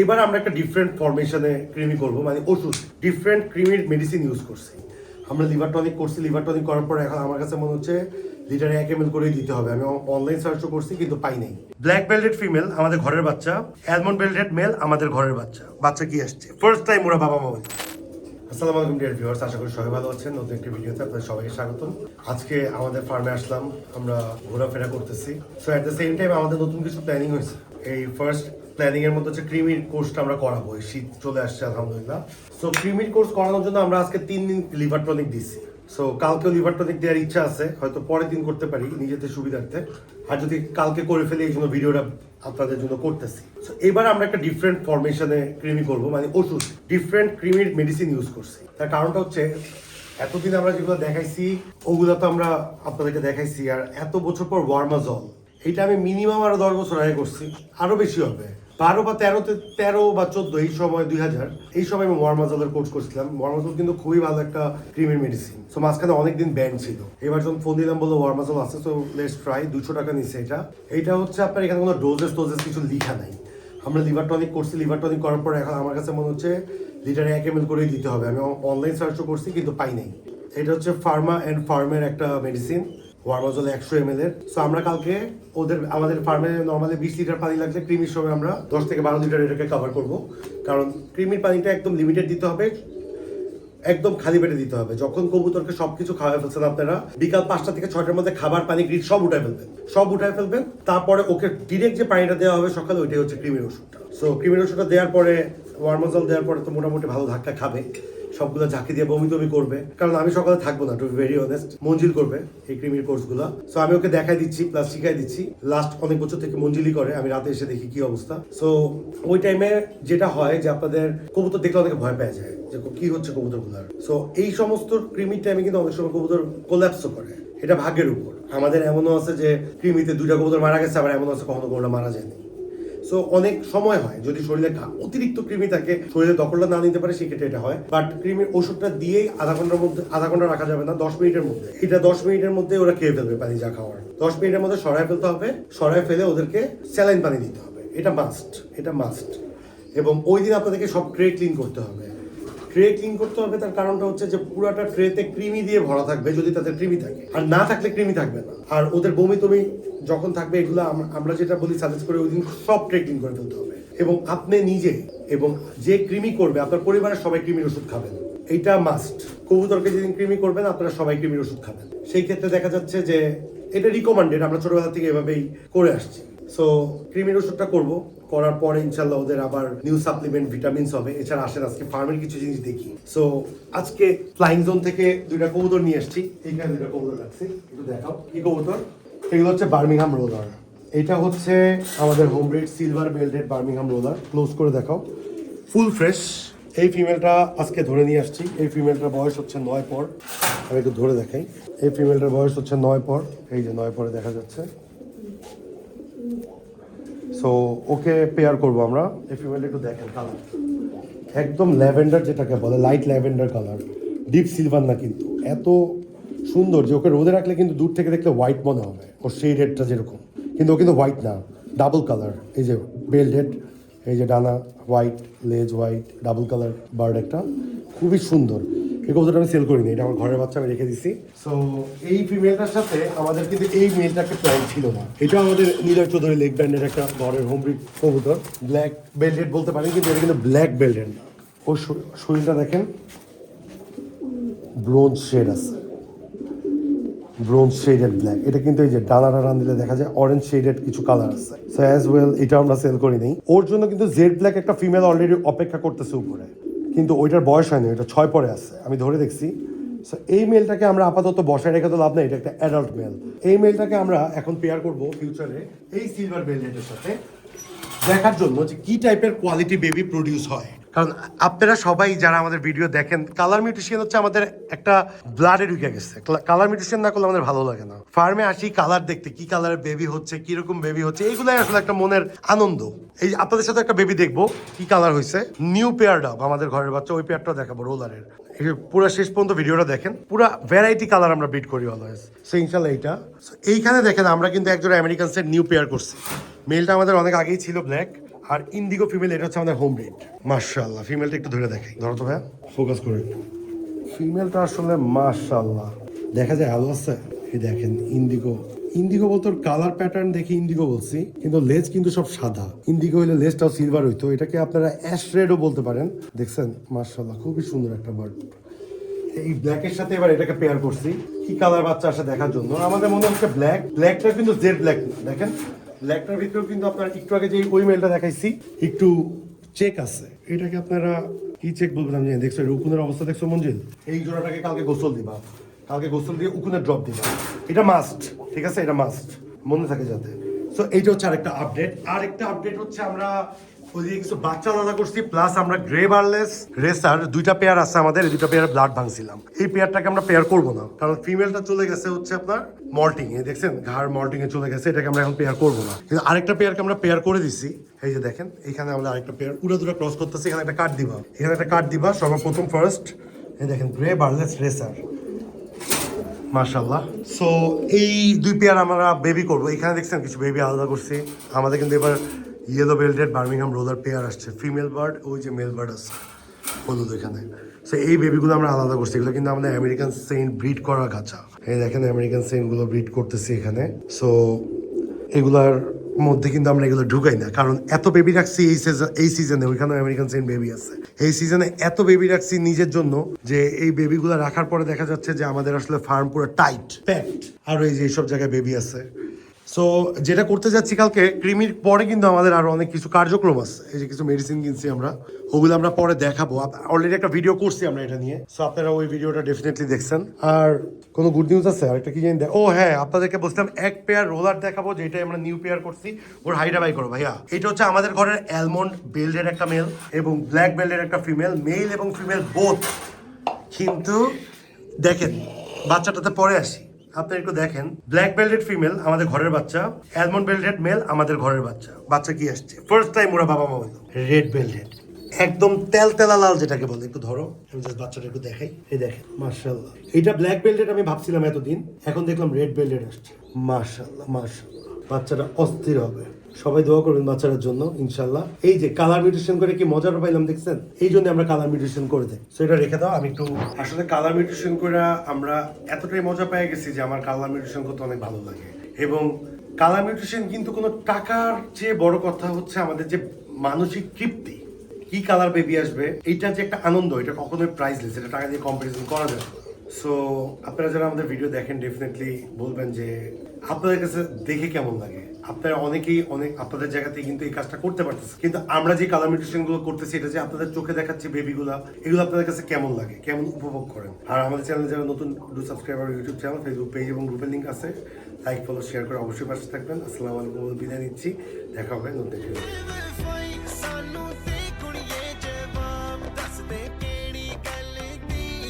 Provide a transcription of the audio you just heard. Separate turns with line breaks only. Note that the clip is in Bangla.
এবার আমরা একটা ডিফারেন্ট ফরমেশনে ক্রিমি করব মানে ওষুধ ডিফারেন্ট ক্রিমির মেডিসিন ইউজ করছি। আমরা লিভার টনিক করছি লিভার টনিক করার পর এখন আমার কাছে মনে হচ্ছে লিটারে এক এম করেই দিতে হবে। আমি অনলাইন সার্চও করছি, কিন্তু পাই নাই। ব্ল্যাক বেল্টেড ফিমেল আমাদের ঘরের বাচ্চা। অ্যালমন্ড বেল্টেড মেল আমাদের ঘরের বাচ্চা। বাচ্চা কি আসছে? ফার্স্ট টাইম ওরা বাবা মা হয়েছে আসসালামু আলাইকুম ডিয়ার ভিউয়ার্স আশা করি সবাই ভালো আছেন। নতুন একটি ভিডিওতে আপনাদের সবাইকে স্বাগতম। আজকে আমাদের ফার্মে আসলাম। আমরা ঘোরাফেরা করতেছি। So at the same time আমাদের নতুন কিছু প্ল্যানিং হয়েছে। এই ফার্স্ট প্ল্যানিং এর মধ্যে হচ্ছে ক্রিমির কোর্সটা আমরা করাবো। শীত চলে আসছে আলহামদুলিল্লাহ। সো ক্রিমির কোর্স করানোর জন্য আমরা আজকে তিন দিন লিভার টনিক দিছি সো কালকেও লিভার টনিক দেওয়ার ইচ্ছা আছে হয়তো পরের দিন করতে পারি নিজেদের সুবিধার্থে। আর যদি কালকে করে ফেলি এই জন্য ভিডিওটা আপনাদের জন্য করতেছি। So, এবার আমরা একটা ডিফারেন্ট ফরমেশনে ক্রিমি করব মানে ওষুধ। ডিফারেন্ট ক্রিমির মেডিসিন ইউজ করছি। তার কারণটা হচ্ছে এতদিন আমরা যেগুলো দেখাইছি ওগুলো তো আমরা আপনাদেরকে দেখাইছি। আর এত বছর পর ওয়ার্মাজল এটা আমি মিনিমাম আরও দশ বছর আগে করছি আরও বেশি হবে। বারো বা তেরোতে তেরো বা চোদ্দ এই সময় দুই হাজার, এই সময় আমি ওয়ার্মাজলের কোর্স করছিলাম। ওয়ার্মাজল কিন্তু খুবই ভালো একটা ক্রিমের মেডিসিন সো মাঝখানে অনেকদিন ব্যান ছিল। এবার যখন ফোন দিলাম, বলল ওয়ার্মাজল আছে তো লেটস ট্রাই দুশো টাকা নিচ্ছে এটা। এটা হচ্ছে আপনার এখানে কোনো ডোজেস টোজেস কিছু লিখা নাই। আমরা লিভার টনিক করছি। লিভার টনিক করার পরে এখন আমার কাছে মনে হচ্ছে লিটারে এক এম এল করেই দিতে হবে। আমি অনলাইন সার্চও করছি, কিন্তু পাই নাই। এটা হচ্ছে ফার্মা অ্যান্ড ফার্মের একটা মেডিসিন ওয়ার্মাজল একশো এম এর। সো আমরা কালকে ওদের, আমাদের ফার্মে নর্মালি বিশ লিটার পানি লাগছে ক্রিমির সময় আমরা দশ থেকে বারো লিটার এটাকে কভার করব। কারণ ক্রিমির পানিটা একদম লিমিটেড দিতে হবে, একদম খালি পেটে দিতে হবে। যখন কবুতরকে সবকিছু খাওয়াই ফেলছেন আপনারা, বিকাল পাঁচটা থেকে ছয়টার মধ্যে খাবার, পানি গ্রিড সব উঠায় ফেলবেন। সব উঠায় ফেলবেন, তারপরে ওকে ডিরেক্ট যে পানিটা দেওয়া হবে সকালে, ওইটাই হচ্ছে ক্রিমির ওষুধটা। সো ক্রিমির ওষুধটা দেওয়ার পরে ওয়ার্মাজল দেওয়ার পরে তো মোটামুটি ভালো ধাক্কা খাবে। সবগুলো ঝাঁকি দিয়ে বমি টমি করবে। কারণ আমি সকালে থাকব না টু ভেরি অনেস্ট মঞ্জিল করবে এই ক্রিমির কোর্সগুলো সো আমি ওকে দেখাই দিচ্ছি প্লাস শিখাই দিচ্ছি। লাস্ট অনেক বছর থেকে মঞ্জিলই করে, আমি রাতে এসে দেখি কি অবস্থা। সো ওই টাইমে যেটা হয় যে আপনাদের কবুতর দেখলে অনেকে ভয় পেয়ে যায়, যে কি হচ্ছে কবুতরগুলোর। সো এই সমস্ত ক্রিমির টাইমে কিন্তু অনেক সময় কবুতর কোল্যাপসও করে। এটা ভাগ্যের উপর। আমাদের এমনও আছে যে ক্রিমিতে দুইটা কবুতর মারা গেছে, আবার এমন আছে কখনো কোনোটা মারা যায়নি। সো অনেক সময় হয় যদি শরীরে অতিরিক্ত কৃমি থাকে, শরীরে দখলটা না নিতে পারে, সেক্ষেত্রে এটা হয়। বাট কৃমির ওষুধটা দিয়েই আধা ঘণ্টার মধ্যে আধা ঘণ্টা রাখা যাবে না, দশ মিনিটের মধ্যে। এটা দশ মিনিটের মধ্যে ওরা খেয়ে ফেলবে পানি যা খাওয়ার। দশ মিনিটের মধ্যে সরায় ফেলতে হবে, সরায় ফেলে ওদেরকে স্যালাইন পানি দিতে হবে। এটা মাস্ট এটা মাস্ট এবং ওই দিন আপনাদেরকে সব ট্রে ক্লিন করতে হবে। ট্রে ক্লিন করতে হবে, তার কারণটা হচ্ছে যে পুরাটা ট্রেতে ক্রিমি দিয়ে ভরা থাকবে যদি তাদের ক্রিমি থাকে। আর না থাকলে ক্রিমি থাকবে না। আর ওদের বমি টমি যখন থাকবে, এগুলো আমরা যেটা বলি সাজেস্ট করে ওই দিন সব ট্রে ক্লিন করে ফেলতে হবে। এবং আপনি নিজে এবং যে ক্রিমি করবে, আপনার পরিবারের সবাই ক্রিমির ওষুধ খাবেন। এইটা মাস্ট কবুতরকে যেদিন ক্রিমি করবেন, আপনারা সবাই ক্রিমির ওষুধ খাবেন। সেই ক্ষেত্রে দেখা যাচ্ছে যে এটা রিকমান্ডেড আমরা ছোটবেলা থেকে এভাবেই করে আসছি। সো ক্রিমির ওষুধটা করব। করার পরে ইনশাল্লাহ ওদের আবার নিউ সাপ্লিমেন্ট ভিটামিনস হবে। এছাড়া আসেন আজকে ফার্মের কিছু জিনিস দেখি। সো আজকে ফ্লাইং জোন থেকে দুইটা কবুতর নিয়ে এসেছি। এইখানে দুইটা কবুতর রাখছি। একটু দেখাও। কি কবুতর? এগুলো হচ্ছে বার্মিংহাম রোলার এটা হচ্ছে আমাদের home breed silver belted Birmingham roller close করে দেখাও। ফুল ফ্রেশ এই ফিমেলটা আজকে ধরে নিয়ে আসছি। এই ফিমেলটার বয়স হচ্ছে নয় পর। আমি একটু ধরে দেখাই। এই ফিমেলটার বয়স হচ্ছে নয় পর। এই যে নয় পরে দেখা যাচ্ছে। সো ওকে পেয়ার করব আমরা। এই ফিমেলটা একটু দেখেন কালার একদম ল্যাভেন্ডার যেটাকে বলে light lavender colour deep silver না কিন্তু। এত সুন্দর যে ওকে রোদে রাখলে কিন্তু দূর থেকে দেখলে হোয়াইট মনে হবে। ওর সেই রেডটা যেরকম। কিন্তু ও কিন্তু হোয়াইট না। ডাবল কালার এই যে বেল রেড এই যে ডানা হোয়াইট লেজ হোয়াইট ডাবল কালার বার্ড একটা। খুবই সুন্দর। এই কবুতরটা আমি সেল করিনি, এটা আমার ঘরের বাচ্চা, আমি রেখে দিছি। সো এই ফিমেলটার সাথে আমাদের কিন্তু এই মেলটা একটা প্রাইস ছিল না। এটা আমাদের নীলয় চৌধুরী লেগ ব্যান্ডের একটা ঘরের হোম ব্রিড কবুতর। ব্ল্যাক বেল্টেড বলতে পারেন কিন্তু এটা কিন্তু ব্ল্যাক বেল্টেড ওর শরীরটা দেখেন। ব্রোঞ্জ শেড আছে। ব্রোঞ্জ শেডেড ব্ল্যাক এটা কিন্তু এই যে ডানা ডানা দিলে দেখা যায় অরেঞ্জ শেডেড কিছু কালার আছে। সো অ্যাজ ওয়েল এটা আমরা সেল করি নেই ওর জন্য কিন্তু জেড ব্ল্যাক একটা ফিমেল অলরেডি অপেক্ষা করতেছে উপরে। কিন্তু ওইটার বয়স হয়নি, ওইটা ছয় পরে আছে, আমি ধরে দেখছি। সো এই মেলটাকে আমরা আপাতত বসায় রেখে তো লাভ নেই, এটা একটা অ্যাডাল্ট মেল এই মেলটাকে আমরা এখন পেয়ার করব ফিউচারে এই সিলভার বেলজেটের সাথে, দেখার জন্য যে কী টাইপের কোয়ালিটি বেবি প্রডিউস হয়। কারণ আপনারা সবাই যারা আমাদের ভিডিও দেখেন কালার মিউটেশন হচ্ছে আমাদের একটা ব্লাডে ঢুকে গেছে। কালার মিউটেশন না করলে আমাদের ভালো লাগে না। ফার্মে আসি কালার দেখতে, কি কালারের বেবি হচ্ছে, কীরকম বেবি হচ্ছে এইগুলাই আসলে একটা মনের আনন্দ। এই আপনাদের সাথে একটা বেবি দেখব, কি কালার হয়েছে। নিউ পেয়ার ডাব আমাদের ঘরের বাচ্চা, ওই পেয়ারটা দেখাবো রোলারের পুরো শেষ পর্যন্ত ভিডিওটা দেখেন, পুরো ভ্যারাইটি কালার আমরা বিট করি অলওয়েজ সো ইনশাল্লাহ এইটা। এইখানে দেখেন, আমরা কিন্তু একজন আমেরিকান সেট নিউ পেয়ার করছি। মেলটা আমাদের অনেক আগেই ছিল ব্ল্যাক আর ইন্ডিগো ফিমেল এটা হচ্ছে আমাদের হোম ব্রিড মার্শাল্লাহ ফিমেলটা একটু ধরে দেখাই। ধরো তো ভাইয়া। ফোকাস করে। একটু ফিমেলটা আসলে মার্শাল্লাহ দেখা যায় আলো আছে? এই দেখেন ইন্ডিগো ইন্ডিগো বলতে কালার প্যাটার্ন দেখে ইন্ডিগো বলছি, কিন্তু লেজ কিন্তু সব সাদা। ইন্ডিগো হইলে লেজটাও সিলভার হইতো। এটাকে আপনারা অ্যাশ রেডও বলতে পারেন। দেখছেন? মার্শাল্লাহ খুবই সুন্দর একটা বার্ড এই ব্ল্যাকের সাথে এবার এটাকে পেয়ার করছি। কি কালার বাচ্চা আসে দেখার জন্য? আমাদের মনে হচ্ছে ব্ল্যাক ব্ল্যাকটা কিন্তু জেড ব্ল্যাক দেখেন। ব্ল্যাকটার ভিতরেও কিন্তু আপনার একটু আগে যে ওই মেলটা দেখাইছি, একটু চেক আছে। এটাকে আপনারা কি চেক বলবেন আমি দেখছ রুকুনের অবস্থা দেখছ, মঞ্জিল? এই জোড়াটাকে কালকে গোসল দিবা। কালকে গোসল দিয়ে উকুনের ড্রপ দিবা। এটা মাস্ট ঠিক আছে? এটা মাস্ট মনে থাকে যাতে। সো এইটা হচ্ছে আরেকটা আপডেট আরেকটা আপডেট হচ্ছে আমরা বাচ্চা আলাদা করছি প্লাস আমরা গ্রে রেসার দুইটা পেয়ার আছে আমাদের, এই ব্লাড ভাঙছিলাম। এই পেয়ারটাকে আমরা পেয়ার করব না, কারণ ফিমেলটা চলে গেছে হচ্ছে আপনার দেখছেন? ঘাড় চলে গেছে, এটাকে আমরা এখন পেয়ার করব না। কিন্তু আরেকটা পেয়ারকে আমরা পেয়ার করে দিছি, এই যে দেখেন, এখানে আমরা আরেকটা পেয়ার উড়া দুরা ক্রস করতেছি, এখানে একটা কার্ড দিবা। এখানে একটা কার্ড দিবা, সর্বপ্রথম ফার্স্ট এই দেখেন গ্রে বার্লেস রেসার মাশাল্লাহ সো এই দুই পেয়ার আমরা বেবি করব। এখানে দেখছেন, কিছু বেবি আলাদা করছি। আমাদের কিন্তু এবার yellow belted Birmingham roller pair আসছে। ফিমেল বার্ড ওই যে মেল বার্ড আছে। হলুদ এখানে সো এই বেবিগুলো আমরা আলাদা করছি। এগুলো কিন্তু আমাদের আমেরিকান সেন্ট ব্রিড করা গাছা। এই দেখেন আমেরিকান সেন্টগুলো ব্রিড করতেছি এখানে। সো এগুলার মধ্যে কিন্তু আমরা এগুলো ঢুকাই না। কারণ এত বেবি রাখছি এই সিজন এই সিজনে ওইখানে আমেরিকান সেন্ট বেবি আছে। এই সিজনে এত বেবি রাখছি নিজের জন্য যে এই বেবিগুলো রাখার পরে দেখা যাচ্ছে যে আমাদের আসলে ফার্ম পুরো টাইট প্যাকড আর এই যে এইসব জায়গায় বেবি আছে। সো যেটা করতে যাচ্ছি কালকে, ক্রিমির পরে কিন্তু আমাদের আরও অনেক কিছু কার্যক্রম আছে। এই যে কিছু মেডিসিন কিনছি আমরা। ওগুলো আমরা পরে দেখাবো। অলরেডি একটা ভিডিও করছি আমরা এটা নিয়ে। সো আপনারা ওই ভিডিওটা ডেফিনেটলি দেখছেন। আর কোনো গুড নিউজ আছে? আরেকটা কি জানি ও হ্যাঁ আপনাদেরকে বলছিলাম, এক পেয়ার রোলার দেখাবো, যেটাই আমরা নিউ পেয়ার করছি। ওর হাইটা বাই করো ভাইয়া। এটা হচ্ছে আমাদের ঘরের অ্যালমন্ড বেল্ডের একটা মেল এবং ব্ল্যাক বেল্ডের একটা ফিমেল মেল এবং ফিমেল বোথ কিন্তু দেখেন, বাচ্চাটাতে পরে আসি। আপনি একটু দেখেন ব্ল্যাক বেল্টেড ফিমেল আমাদের ঘরের বাচ্চা অ্যালমন্ড বেল্টেড মেল আমাদের ঘরের বাচ্চা। বাচ্চা কি আসছে? ফার্স্ট টাইম ওরা বাবা মা বলল রেড বেল্টেড একদম তেল তেলা লাল যেটাকে বলে, একটু ধরো, আমি জাস্ট বাচ্চাটা একটু দেখাই। এই দেখেন মার্শাল্লাহ এটা ব্ল্যাক বেল্টেড আমি ভাবছিলাম এতদিন, এখন দেখলাম রেড বেল্টেড আসছে। মার্শাল্লাহ মার্শাল্লাহ বাচ্চাটা অস্থির হবে। সবাই দোয়া করবেন বাচ্চাদের জন্য ইনশাল্লাহ এই যে কালার মিউটেশন করে কি মজার পাইলাম, দেখছেন? এই জন্য আমরা কালার মিউটেশন করে দেয় সো এটা রেখে দাও, আমি একটু আসলে কালার মিউটেশন করে আমরা এতটাই মজা পেয়ে গেছি যে আমার কালার মিউটেশন করতে অনেক ভালো লাগে। এবং কালার মিউটেশন কিন্তু কোনো টাকার চেয়ে বড় কথা হচ্ছে আমাদের যে মানসিক তৃপ্তি। কি কালার বেবি আসবে, এইটা যে একটা আনন্দ, এটা কখনোই প্রাইসলেস এটা টাকা দিয়ে কম্পারিজন করা যাবে সো আপনারা যারা আমাদের ভিডিও দেখেন ডেফিনেটলি বলবেন যে আপনাদের কাছে দেখে কেমন লাগে? আপনারা অনেকেই অনেক আপনাদের জায়গাতে কিন্তু এই কাজটা করতে পারতেছে কিন্তু আমরা যে কালার মিউটেশনগুলো করতেছি, এটা যে আপনাদের চোখে দেখাচ্ছি বেবিগুলা এগুলো আপনাদের কাছে কেমন লাগে? কেমন উপভোগ করেন? আর আমাদের চ্যানেল যারা নতুন do subscriber YouTube channel Facebook page এবং গ্রুপের লিঙ্ক আছে লাইক ফলো শেয়ার করে অবশ্যই পাশে থাকবেন। আসসালামু আলাইকুম, বিদায় নিচ্ছি। দেখা হবে নতুন